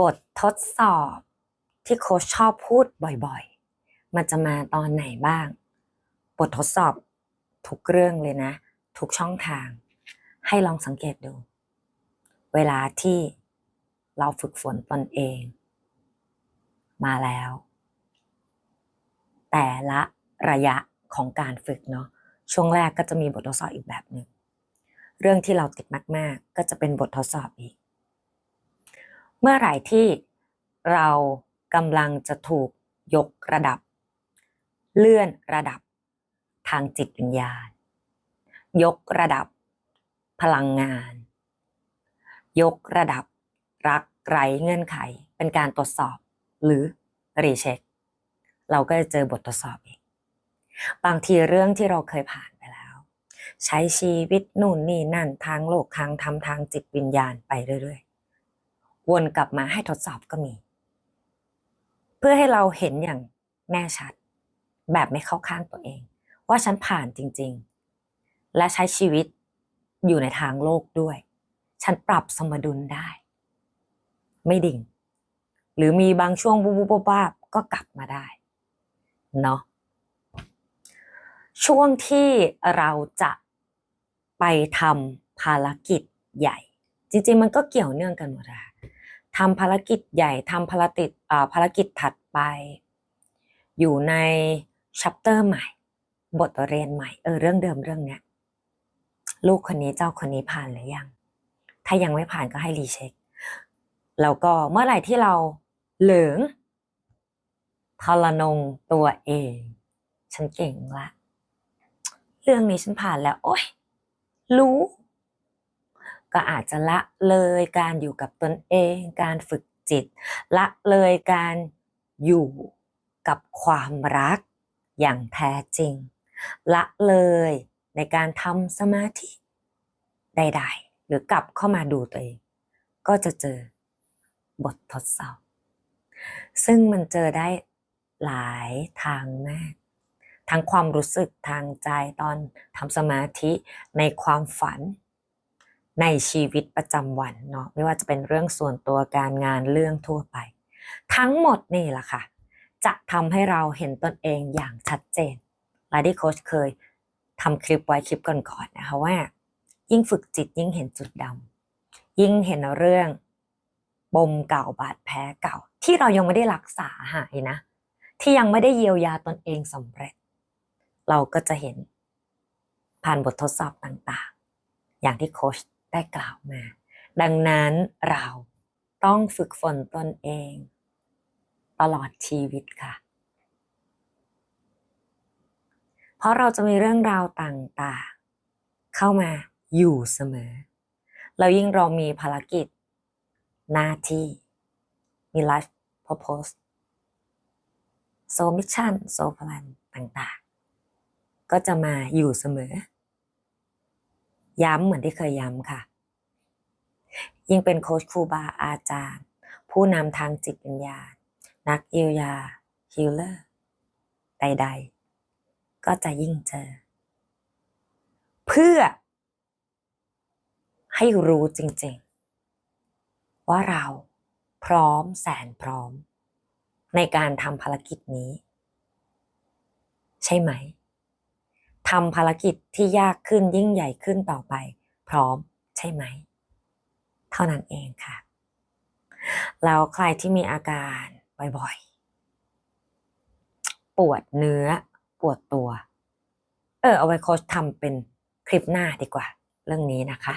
บททดสอบที่โค้ชชอบพูดบ่อยๆ มันจะมาตอนไหนบ้าง บททดสอบทุกเรื่องเลยนะ ทุกช่องทาง ให้ลองสังเกตดู เวลาที่เราฝึกฝนตนเอง มาแล้ว แต่ละระยะของการฝึกเนาะช่วงแรกก็จะมีบททดสอบอีกแบบหนึ่งเรื่องที่เราติดมาก ๆ ก็จะเป็นบททดสอบอีก เมื่อไหร่ที่เรากำลังจะถูกยกระดับ เลื่อนระดับ ทางจิตวิญญาณ ยกระดับ พลังงาน ยกระดับ รักไร้เงื่อนไข เป็นการตรวจสอบ หรือรีเช็ค เราก็จะเจอบททดสอบอีก บางทีเรื่องที่เราเคยผ่านไปแล้ว ใช้ชีวิตนู่นนี่นั่นทางโลกทางธรรมทางจิตวิญญาณไปเรื่อย วนกลับมาให้ทดสอบก็มี เพื่อให้เราเห็นอย่างแน่ชัด แบบไม่เข้าข้างตัวเอง ว่าฉันผ่านจริง ๆ และใช้ชีวิตอยู่ในทางโลกด้วย ฉันปรับสมดุลได้ ไม่ดิ่ง หรือมีบางช่วงบูบูบบ้าก็กลับมาได้เนาะช่วงที่เราจะไปทำภารกิจใหญ่ จริงๆ มันก็เกี่ยวเนื่องกันหมดอะ ทำภารกิจใหญ่ทำภารกิจอ่าภารกิจถัดไป อยู่ในชัปเตอร์ใหม่ บทเรียนใหม่เออเรื่องเดิมเรื่องเนี้ยลูกคนนี้เจ้าคนนี้ผ่านหรือยัง ถ้ายังไม่ผ่านก็ให้รีเช็ค แล้วก็เมื่อไหร่ที่เราเหลืองทรนงตัวเอง ฉันเก่งละ เรื่องนี้ฉันผ่านแล้ว โอ้ยรู้ ก็อาจจะละเลยการอยู่กับตนเอง การฝึกจิต ละเลยการอยู่กับความรักอย่างแท้จริง ละเลยในการทำสมาธิใดๆ หรือกลับเข้ามาดูตัวเอง ก็จะเจอบททดสอบ ซึ่งมันเจอได้หลายทางมากทั้งความรู้สึกทางใจตอนทำสมาธิในความฝัน ในชีวิตประจำวันเนาะไม่ว่าจะเป็นเรื่องส่วนตัวการงานเรื่องทั่วไป ทั้งหมดนี่แหละค่ะ จะทำให้เราเห็นตนเองอย่างชัดเจนลาดี้โค้ชเคยทำคลิปไว้คลิปก่อนๆนะคะว่า ยิ่งฝึกจิตยิ่งเห็นจุดดำยิ่งเห็นเรื่องปมเก่าบาดแผลเก่า ที่เรายังไม่ได้รักษาหายนะ ที่ยังไม่ได้เยียวยาตนเองสำเร็จ เราก็จะเห็นผ่านบททดสอบต่างๆ อย่างที่โค้ช ได้กล่าวมา ดังนั้นเราต้องฝึกฝนตนเอง ตลอดชีวิตค่ะ เพราะเราจะมีเรื่องราวต่างๆ เข้ามาอยู่เสมอ แล้วยิ่งเรามีภารกิจ หน้าที่ มี life purpose soul mission soul plan ต่างๆ ก็จะมาอยู่เสมอ ย้ำเหมือนที่เคยย้ำค่ะ ยิ่งเป็นโค้ชครูบาอาจารย์ ผู้นำทางจิตวิญญาณ นักเยียวยาฮิลเลอร์ ใด ๆ ก็จะยิ่งเจอ เพื่อ ให้รู้จริง ๆ ว่าเราพร้อมแสนพร้อม ในการทำภารกิจนี้ ใช่ไหม ทำภารกิจที่ยากขึ้นยิ่งใหญ่ขึ้นต่อไป พร้อมใช่ไหม เท่านั้นเองค่ะ แล้วใครที่มีอาการบ่อยๆ ปวดเนื้อ ปวดตัว เออเอาไว้โค้ชทำเป็นคลิปหน้าดีกว่า เรื่องนี้นะคะ